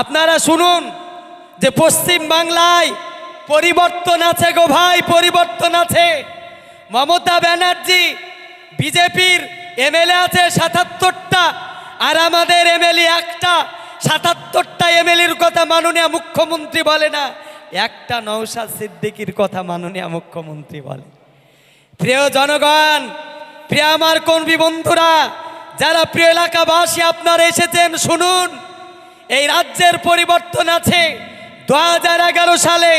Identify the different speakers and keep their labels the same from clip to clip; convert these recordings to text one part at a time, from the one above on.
Speaker 1: আপনারা শুনুন যে পশ্চিম বাংলায় পরিবর্তন আছে গো ভাই, পরিবর্তন আছে। মমতা ব্যানার্জি বিজেপির এমএলএ আছে সাতাত্তরটা, আর আমাদের এমএলএ একটা। সাতাত্তরটা এমএলএর কথা মাননীয় মুখ্যমন্ত্রী বলে না, একটা নৌসাদ সিদ্দিকির কথা মাননীয় মুখ্যমন্ত্রী বলে। প্রিয় জনগণ, প্রিয় আমার কর্মী বন্ধুরা, যারা প্রিয় এলাকাবাসী আপনারা এসেছেন, শুনুন। এই রাজ্যের পরিবর্তন আছে। দু হাজার এগারো সালে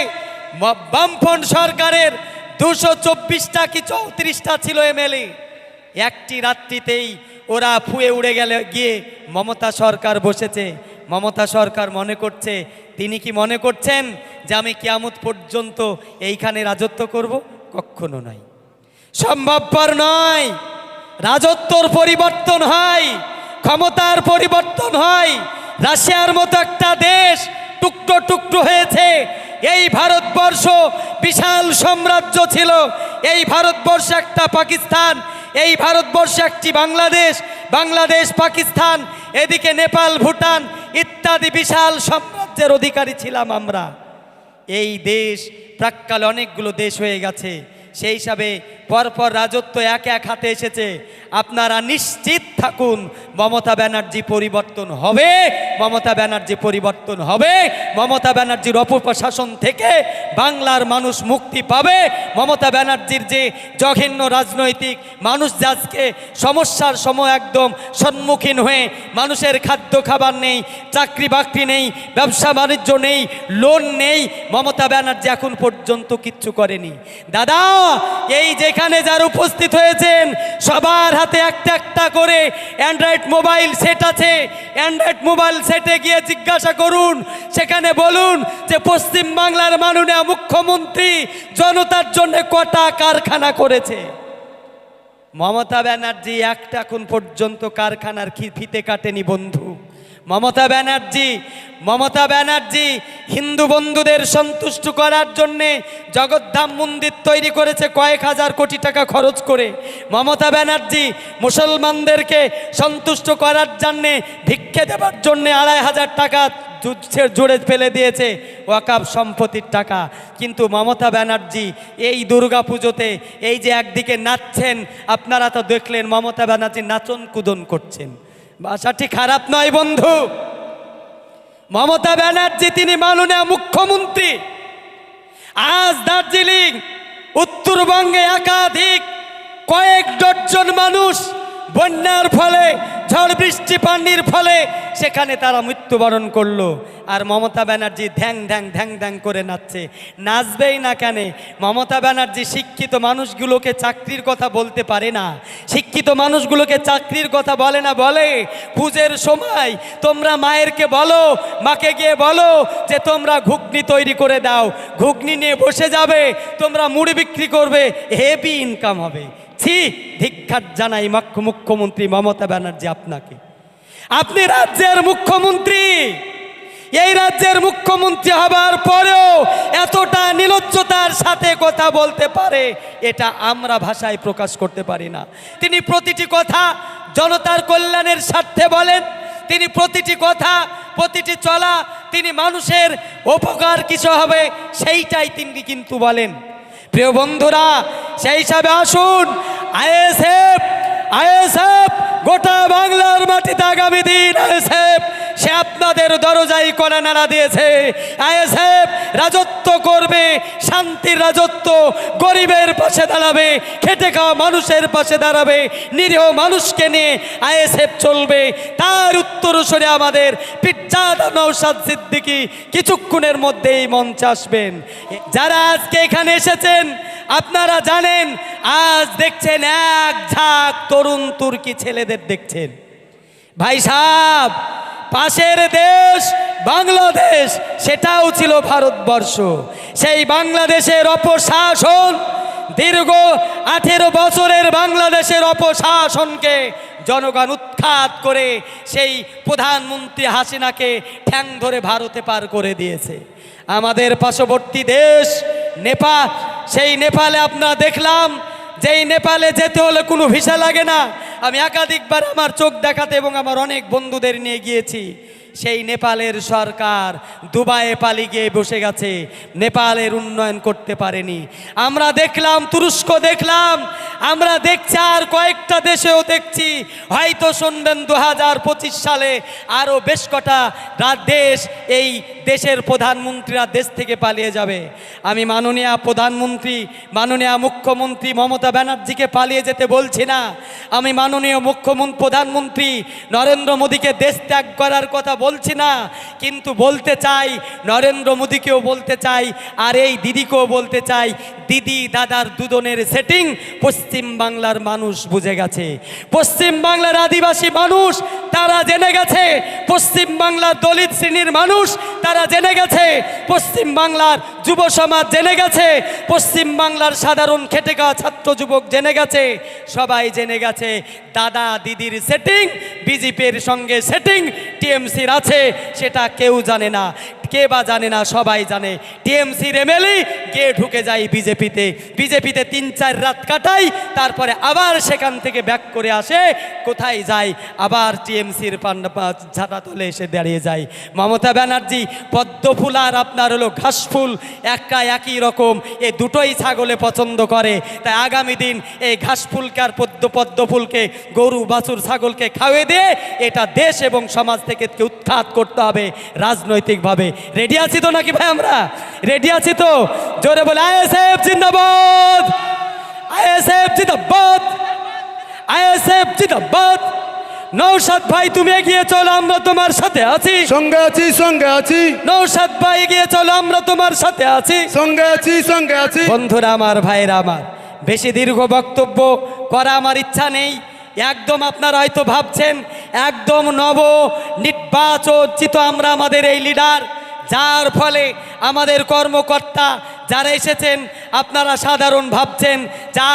Speaker 1: বামফ্রন্ট সরকারের দুশো চব্বিশটা কি চৌত্রিশটা ছিল এমএলএ। একটি রাত্রিতেই ওরা ফুয়ে উড়ে গেলে, গিয়ে মমতা সরকার বসেছে। মমতা সরকার মনে করছে, তিনি কি মনে করছেন যে আমি কিয়ামত পর্যন্ত এইখানে রাজত্ব করব? কখনো নয়। সম্ভবপর নয়। রাজত্বর পরিবর্তন হয়, ক্ষমতার পরিবর্তন হয় রাশিয়ার মতো একটা দেশ টুকরো টুকরো হয়েছে। এই ভারতবর্ষ বিশাল সাম্রাজ্য ছিল। এই ভারতবর্ষ একটা পাকিস্তান, এই ভারতবর্ষ একটি বাংলাদেশ বাংলাদেশ, পাকিস্তান, এদিকে নেপাল, ভুটান ইত্যাদি বিশাল সাম্রাজ্যের অধিকারী ছিলাম আমরা। এই দেশ প্রাককালে অনেকগুলো দেশ হয়ে গেছে। সেই হিসাবে পরপর রাজত্ব এক এক হাতে এসেছে। আপনারা নিশ্চিত থাকুন, মমতা ব্যানার্জি পরিবর্তন হবে, মমতা ব্যানার্জি পরিবর্তন হবে, মমতা ব্যানার্জির অপপ্রশাসন থেকে বাংলার মানুষ মুক্তি পাবে। মমতা ব্যানার্জির যে জঘন্য রাজনৈতিক মানুষ যে আজকে সমস্যার সময় একদম সম্মুখীন হয়ে মানুষের খাদ্য খাবার নেই, চাকরি বাকরি নেই, ব্যবসা বাণিজ্য নেই, লোন নেই, মমতা ব্যানার্জি এখন পর্যন্ত কিচ্ছু করেনি। দাদা, এই যেখানে যার উপস্থিত হয়েছেন, সবার হাতে একটা একটা করে অ্যান্ড্রয়েড মোবাইল সেট আছে। অ্যান্ড্রয়েড মোবাইল সেটে গিয়ে জিজ্ঞাসা করুন, সেখানে বলুন যে পশ্চিম বাংলার মাননীয় মুখ্যমন্ত্রী জনতার জন্য কটা কারখানা করেছে। মমতা ব্যানার্জি, একটা এখন পর্যন্ত কারখানার ফিতে কাটেনি বন্ধু? মমতা ব্যানার্জি মমতা ব্যানার্জি হিন্দু বন্ধুদের সন্তুষ্ট করার জন্যে জগদ্ধাম মন্দির তৈরি করেছে কয়েক হাজার কোটি টাকা খরচ করে। মমতা ব্যানার্জি মুসলমানদেরকে সন্তুষ্ট করার জন্যে, ভিক্ষে দেওয়ার জন্যে আড়াই হাজার টাকা জুড়ে ফেলে দিয়েছে ওয়াকাব সম্পত্তির টাকা। কিন্তু মমতা ব্যানার্জি এই দুর্গা পুজোতে এই যে একদিকে নাচছেন, আপনারা তো দেখলেন মমতা ব্যানার্জি নাচন কুদন করছেন। ভাষাটি খারাপ নয় বন্ধু। মমতা ব্যানার্জি তিনি মাননীয় মুখ্যমন্ত্রী। আজ দার্জিলিং, উত্তরবঙ্গে একাধিক কয়েক ডজন মানুষ বন্যার ফলে ঝড় বৃষ্টি পানির ফলে সেখানে তারা মৃত্যুবরণ করল। আর মমতা ব্যানার্জি ধ্যাং ধ্যাং ধ্যাং ধ্যাং করে নাচছে। নাচবেই না কেন? মমতা ব্যানার্জি শিক্ষিত মানুষগুলোকে চাকরির কথা বলতে পারে না। শিক্ষিত মানুষগুলোকে চাকরির কথা বলে না, বলে পুজোর সময়, তোমরা মায়েরকে বলো, মাকে গিয়ে বলো যে তোমরা ঘুগনি তৈরি করে দাও। ঘুগনি নিয়ে বসে যাবে, তোমরা মুড়ি বিক্রি করবে, হেভি ইনকাম হবে। ছি ধিক্ষার জানাই মুখ্য- মুখ্যমন্ত্রী মমতা ব্যানার্জি আপনাকে। আপনি রাজ্যের মুখ্যমন্ত্রী। এই রাজ্যের মুখ্যমন্ত্রী হবার পরেও এতটা নিলজ্জতার সাথে কথা বলতে পারে, এটা আমরা ভাষায় প্রকাশ করতে পারি না। তিনি প্রতিটি কথা জনতার কল্যাণের স্বার্থে বলেন, তিনি প্রতিটি কথা, প্রতিটি চলা, তিনি মানুষের উপকার কিছু হবে, সেইটাই তিনি কিন্তু বলেন। প্রিয় বন্ধুরা, সেই হিসাবে আসুন আইএসএফ আইএসএফ গোটা বাংলার মাটিতে আগামী দিন আইএসএফ। সে আপনাদের দরজাই করে নাড়া দিয়েছে। আইএসএফ রাজত্ব করবে, শান্তির রাজত্ব, গরিবের পাশে দাঁড়াবে, খেটে খাওয়া মানুষের পাশে দাঁড়াবে, নিরীহ মানুষকে নিয়ে আইএসএফ চলবে। তার উত্তর উত্তরসরে আমাদের পিজ্জাদা নৌসাদ সিদ্দিকি কিছুক্ষণের মধ্যেই মঞ্চে আসবেন। যারা আজকে এখানে এসেছেন, আপনারা জানেন, আজ দেখছেন এক ঝাঁক তরুণ তুর্কি ছেলেদের দেখছেন। ভাই সাহ পাশের দেশ বাংলাদেশ, সেটাও ছিল ভারতবর্ষ। সেই বাংলাদেশের অপশাসন দীর্ঘ আঠেরো বছরের বাংলাদেশের অপশাসনকে জনগণ উৎখাত করে সেই প্রধানমন্ত্রী হাসিনাকে ঠ্যাং ধরে ভারতে পার করে দিয়েছে। আমাদের পার্শ্ববর্তী দেশ নেপাল, সেই নেপালে আপনারা দেখলাম, যেই নেপালে যেতে হলে কোনো ভিসা লাগে না। আমি একাধিকবার আমার চোখ দেখাতে এবং আমার অনেক বন্ধুদের নিয়ে গিয়েছি। সেই নেপালের সরকার দুবাইয়ে পালিয়ে গিয়ে বসে গেছে। নেপালের উন্নয়ন করতে পারেনি। আমরা দেখলাম, তুরস্ক দেখলাম, আমরা দেখছি আর কয়েকটা দেশেও দেখছি। হয়তো শুনবেন দু হাজার পঁচিশ সালে আরও বেশ কটা দেশ এই দেশের প্রধানমন্ত্রীরা দেশ থেকে পালিয়ে যাবে। আমি মাননীয় প্রধানমন্ত্রী, মাননীয় মুখ্যমন্ত্রী মমতা ব্যানার্জিকে পালিয়ে যেতে বলছি না। আমি মাননীয় মুখ্যমন্ত্রী প্রধানমন্ত্রী নরেন্দ্র মোদীকে দেশ ত্যাগ করার কথা বলছি না, কিন্তু বলতে চাই, নরেন্দ্র মোদীকেও বলতে চাই, আর এই দিদিকেও বলতে চাই, দিদি দাদার দুজনের সেটিং পশ্চিম বাংলার মানুষ বুঝে গেছে। পশ্চিম বাংলার আদিবাসী মানুষ, তারা জেনে গেছে, পশ্চিম বাংলার দলিত শ্রেণির মানুষ, তারা জেনে গেছে, পশ্চিম বাংলার যুব সমাজ জেনে গেছে, পশ্চিম বাংলার সাধারণ খেটে খাওয়া ছাত্র যুবক জেনে গেছে, সবাই জেনে গেছে, দাদা দিদির সেটিং বিজেপির সঙ্গে সেটিং টিএমসির আছে, সেটা কেউ জানে না। কে বা জানে না, সবাই জানে। টিএমসির এমএলএ গিয়ে ঢুকে যায় বিজেপিতে। বিজেপিতে তিন, চার রাত কাটাই তারপরে আবার সেখান থেকে ব্যাক করে আসে, কোথায় যায়? আবার টিএমসির ঝাঁটা তোলে এসে দাঁড়িয়ে যায়। মমতা ব্যানার্জি পদ্মফুল আর আপনার হলো ঘাসফুল একটা একই রকম। এ দুটোই ছাগলে পছন্দ করে। তাই আগামী দিন এই ঘাসফুলকে আর পদ্ম পদ্মফুলকে গরু, বাছুর, ছাগলকে খাওয়িয়ে দিয়ে, এটা দেশ এবং সমাজ থেকে উৎখাত করতে হবে রাজনৈতিকভাবে। রেডি আছি তো নাকি ভাই আমরা? রেডি আছি তো? জোরে বলে আইএসএফ জিন্দাবাদ! আইএসএফ জিন্দাবাদ! আইএসএফ জিন্দাবাদ! নৌসাদ ভাই তুমি এগিয়ে চলো আমরা তোমার সাথে আছি।
Speaker 2: সঙ্গে আছি সঙ্গে আছি।
Speaker 1: নৌসাদ ভাই এগিয়ে চলো আমরা তোমার সাথে আছি।
Speaker 2: সঙ্গে আছি সঙ্গে আছি।
Speaker 1: বন্ধুরা আমার ভাইরা আমার বেশি দীর্ঘ বক্তব্য করা আমার ইচ্ছা নেই। একদম আপনারা হয়তো ভাবছেন একদম নব নির্বাচিত আমরা আমাদের এই লিডার যার ফলে আমাদের কর্মকর্তা যারা এসেছেন, আপনারা সাধারণ ভাবছেন যা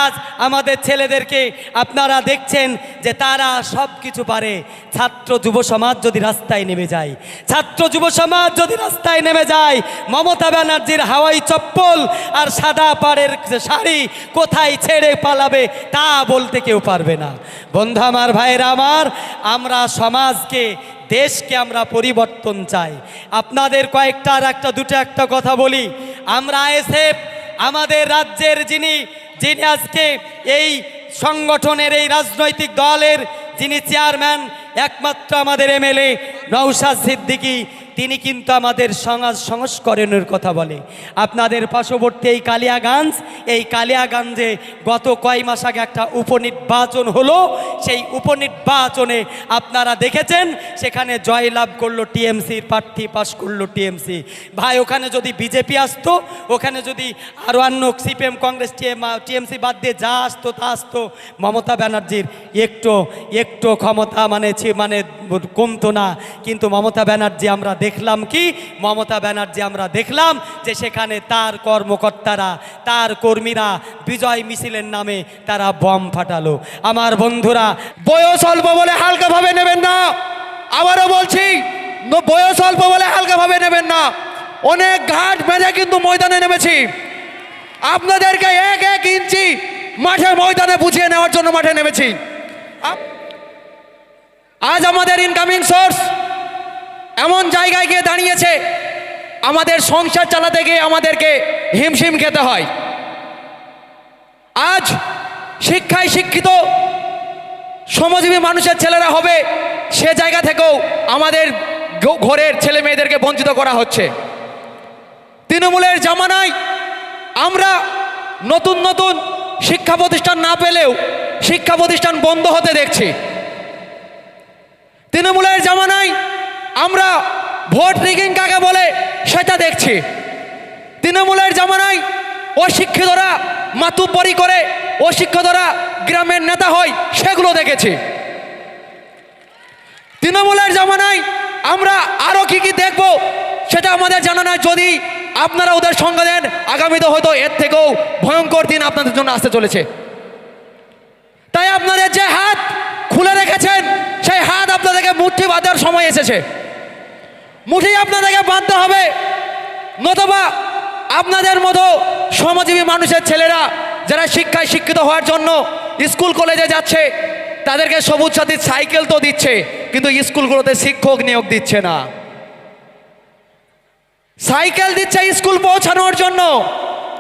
Speaker 1: আমাদের ছেলেদেরকে আপনারা দেখছেন যে তারা সব কিছু পারে। ছাত্র যুব সমাজ যদি রাস্তায় নেমে যায়, ছাত্র যুব সমাজ যদি রাস্তায় নেমে যায়, মমতা ব্যানার্জির হাওয়াই চপ্পল আর সাদা পাড়ের শাড়ি কোথায় ছেড়ে পালাবে তা বলতে কেউ পারবে না। বন্ধু আমার, ভাইয়েরা আমার, আমরা সমাজকে, দেশকে আমরা পরিবর্তন চাই। আপনাদের কয়েকটা আর একটা, দুটো একটা কথা বলি। আমরা আইএসএফ আমাদের রাজ্যের যিনি যিনি আজকে এই সংগঠনের এই রাজনৈতিক দলের যিনি চেয়ারম্যান একমাত্র আমাদের এমএলএ নৌশাদ সিদ্দিকী। তিনি কিন্তু আমাদের সমাজ সংস্করণের কথা বলে। আপনাদের পার্শ্ববর্তী এই কালিয়াগঞ্জ, এই কালিয়াগঞ্জে গত কয় মাস আগে একটা উপনির্বাচন হলো। সেই উপনির্বাচনে আপনারা দেখেছেন, সেখানে জয়লাভ করল টিএমসির প্রার্থী পাশ করল টিএমসি। ভাই, ওখানে যদি বিজেপি আসতো, ওখানে যদি আরও অন্য সিপিএম, কংগ্রেস, টিএম, টিএমসি বাদ দিয়ে যা আসতো, তা আসতো। মমতা ব্যানার্জির একটু একটু ক্ষমতা মানে মানে কমতো না। কিন্তু মমতা ব্যানার্জি আমরা দেখলাম কি? মমতা ব্যানার্জি আমরা দেখলাম যে সেখানে তার কর্মকর্তারা, তার কর্মীরা বিজয় মিছিলের নামে তারা বম ফাটালো। আমার বন্ধুরা,
Speaker 2: বয়স অল্প বলে হালকা ভাবে নেবেন না। আবারও বলছি বয়স অল্প বলে হালকা ভাবে নেবেন না। অনেক ঘাট বেঁধে কিন্তু ময়দানে নেমেছি। আপনাদেরকে এক এক ইঞ্চি মাঠে ময়দানে বুঝিয়ে নেওয়ার জন্য মাঠে নেমেছি। আজ আমাদের ইনকামিং সোর্স এমন জায়গায় গিয়ে দাঁড়িয়েছে, আমাদের সংসার চালাতে গিয়ে আমাদেরকে হিমশিম খেতে হয়। আজ শিক্ষায় শিক্ষিত, শ্রমজীবী মানুষের ছেলেরা হবে, সে জায়গা থেকেও আমাদের ঘরের ছেলে মেয়েদেরকে বঞ্চিত করা হচ্ছে। তৃণমূলের জামানায় আমরা নতুন নতুন শিক্ষা প্রতিষ্ঠান না পেলেও শিক্ষা প্রতিষ্ঠান বন্ধ হতে দেখছি। তৃণমূলের জামানায় আমরা ভোট রিগিং কাকে বলে সেটা দেখছি। তৃণমূলের জামানায় অশিক্ষিতরা মাতুব্বরি করে, অশিক্ষিতরা গ্রামের নেতা হয়, সেগুলো দেখেছি। তৃণমূলের জামানায় আমরা আরও কি কি দেখব সেটা আমাদের জানা নাই। যদি আপনারা ওদের সঙ্গে দেন আগামীতে হয়তো এর থেকেও ভয়ঙ্কর দিন আপনাদের জন্য আসতে চলেছে। তাই আপনাদের যে হাত খুলে রেখেছেন, সেই হাত আপনাদেরকে মুঠি বাঁধার সময় এসেছে। মুঠি আপনাদেরকে বাঁধতে হবে। নতবা আপনাদের মতো শ্রমজীবী মানুষের ছেলেরা যারা শিক্ষায় শিক্ষিত হওয়ার জন্য স্কুল, কলেজে যাচ্ছে, তাদেরকে সবুজ সাথীর সাইকেল তো দিচ্ছে, কিন্তু স্কুলগুলোতে শিক্ষক নিয়োগ দিচ্ছে না। সাইকেল দিচ্ছে স্কুল পৌঁছানোর জন্য,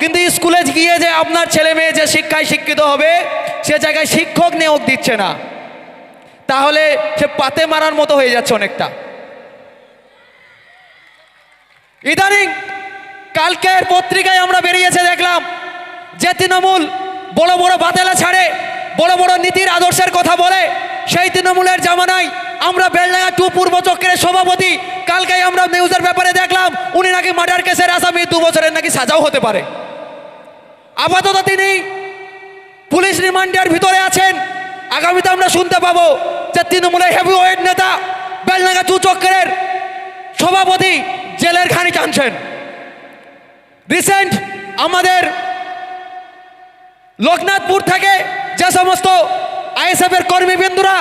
Speaker 2: কিন্তু স্কুলে গিয়ে যে আপনার ছেলে মেয়ে যে শিক্ষায় শিক্ষিত হবে, সে জায়গায় শিক্ষক নিয়োগ দিচ্ছে না। তাহলে সে পাতে মারার মতো হয়ে যাচ্ছে অনেকটা। ইদানিং কালকের পত্রিকায় আমরা বেরিয়েছে দেখলাম যে তৃণমূল বড় বড় বাতেলা ছাড়ে, বড় বড় নীতির আদর্শের কথা বলে, সেই তৃণমূলের জামানায় আমরা বেলডাঙ্গা টু পূর্ব চক্রের সভাপতি। কালকে আমরা নিউজের ব্যাপারে দেখলাম, উনি নাকি মার্ডার কেসের আসামি, দু বছরের নাকি সাজাও হতে পারে। আপাতত তিনি পুলিশ রিমান্ডের ভিতরে আছেন। আগামীতে আমরা শুনতে পাবো যে তৃণমূলের হেভি ওয়েট নেতা বেলডাঙ্গা টু চক্রের সভাপতি জেলের খানি টানছেন রিসেন্ট আমাদের লোকনাথপুর থেকে যে সমস্ত আইএসএফ এর কর্মীবৃন্দুরা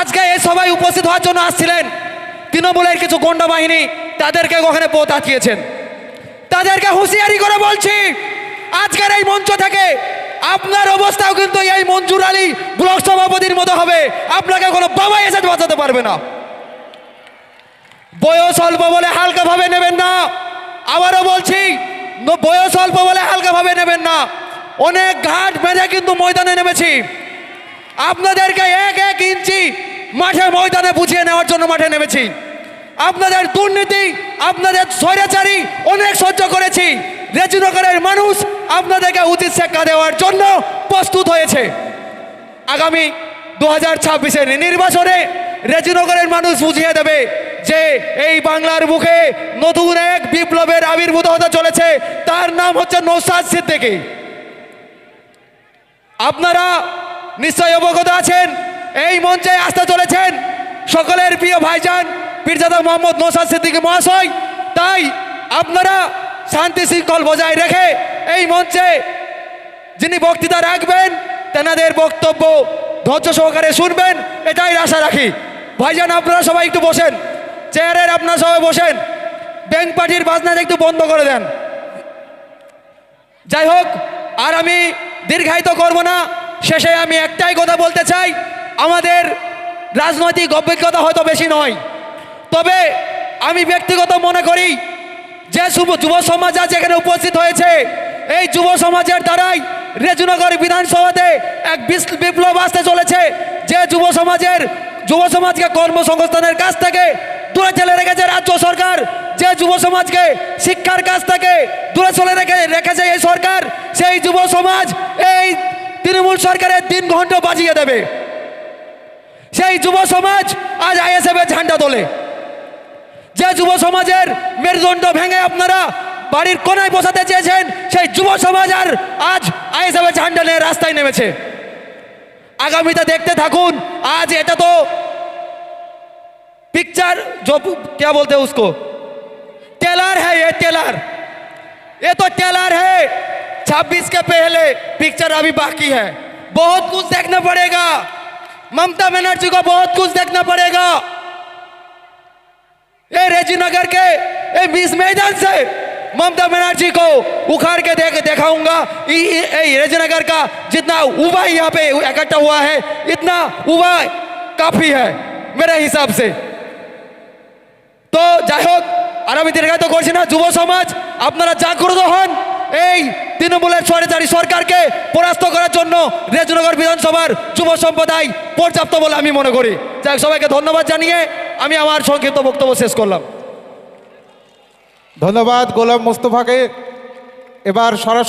Speaker 2: আজকে এই সভায় উপস্থিত হওয়ার জন্য আসছিলেন, তৃণমূলের কিছু গন্ডা বাহিনী তাদেরকে ওখানে পথ আটকিয়েছেন তাদেরকে হুঁশিয়ারি করে বলছি, আজকের এই মঞ্চ থেকে আপনার অবস্থাও কিন্তু এই মঞ্জুর আলী ব্লক সভাপতির মতো হবে। আপনাকে কোনো বাবা এসে বাঁচাতে পারবে না। বয়স অল্প বলে হালকাভাবে নেবেন না। আবারও বলছি বয়স অল্প বলে হালকাভাবে নেবেন না। অনেক ঘাট বেঁধে কিন্তু ময়দানে নেমেছি। আপনাদেরকে এক এক ইঞ্চি মাঠে ময়দানে বুঝিয়ে নেওয়ার জন্য মাঠে নেমেছি। আপনাদের দুর্নীতি, আপনাদের স্বৈরাচারী অনেক সহ্য করেছি। রেজিনগরের মানুষ আপনাদেরকে উচিত শিক্ষা দেওয়ার জন্য প্রস্তুত হয়েছে। আগামী দু হাজার নির্বাচনে রেজিনগরের মানুষ বুঝিয়ে দেবে যে এই বাংলার মুখে নতুন এক বিপ্লবের আবির্ভূত হতে চলেছে, তার নাম হচ্ছে নৌসাদ সিদ্দিকী। আপনারা নিশ্চয় অবগত আছেন, এই মঞ্চে আসতে চলেছেন সকলের প্রিয় ভাইজান পীরজাদা মোহাম্মদ নৌসাদ সিদ্দিকী মহাশয়। তাই আপনারা শান্তি শৃঙ্খল বজায় রেখে এই মঞ্চে যিনি বক্তৃতা রাখবেন, তেনাদের বক্তব্য ধৈর্য সহকারে শুনবেন, এটাই আশা রাখি। ভাইজান, আপনারা সবাই একটু বসেন। চেয়ারের আপনার সবাই বসেন। ব্যাংক পার্টির বাজনাটা একটু বন্ধ করে দেন। যাই হোক, আর আমি দীর্ঘায়িত করব না। শেষে আমি একটাই কথা বলতে চাই, আমাদের রাজনৈতিক অভিজ্ঞতা হয়তো বেশি নয়। তবে আমি ব্যক্তিগত মনে করি, যে যুব সমাজ আজ এখানে উপস্থিত হয়েছে, এই যুব সমাজের দ্বারাই রেজুনগর বিধানসভাতে এক বিপ্লব আসতে চলেছে। যে যুব সমাজের যুব সমাজকে কর্মসংস্থানের কাছ থেকে দূরে ঠেলে রেখেছে রাজ্য সরকার। যে যুব সমাজকে শিক্ষার কাছ থেকে দূরে চলে রেখে রেখেছে এই সরকার, সেই যুব সমাজ এই তৃণমূল সরকারের তিন ঘণ্টা বাজিয়ে দেবে। সেই যুব সমাজ আজ আইএসএফ এর ঝান্ডা তোলে। যে যুব সমাজের মেরুদণ্ড ভেঙে আপনারা বাড়ির কোনায় বসাতে চেয়েছেন, সেই যুব সমাজ আর আজ আইএসএফ এর ঝান্ডা নিয়ে রাস্তায় নেমেছে। আগামীতে দেখতে থাকুন, আজ এটা তো पिक्चर जो क्या बोलते हैं उसको? टेलर है ये, टेलर। ये तो टेलर है। 26 के पहले पिक्चर अभी बाकी है। बहुत कुछ देखना पड़ेगा। ममता बनर्जी को बहुत कुछ देखना पड़ेगा। ये रेजीनगर के, ये बीस मैदान से ममता बनर्जी को उखाड़ के देख दिखाऊँगा। ये रेजीनगर का जितना उबा यहाँ पे इकट्ठा हुआ है, इतना उबा काफ़ी है, मेरे हिसाब से। তো যাই হোক আর আমি দীর্ঘায়িত করছি না, যুব সমাজ, আপনারা জাগ্রত হন। এই তৃণমূলের সরকারি সরকারকে পরাস্ত করার জন্য রেজনগর বিধানসভার যুব সম্প্রদায় পর্যাপ্ত বলে আমি মনে করি। যাই সবাইকে ধন্যবাদ জানিয়ে আমি আমার সংক্ষিপ্ত বক্তব্য শেষ করলাম।
Speaker 3: ধন্যবাদ গোলাম মোস্তফাকে। এবার সরাসরি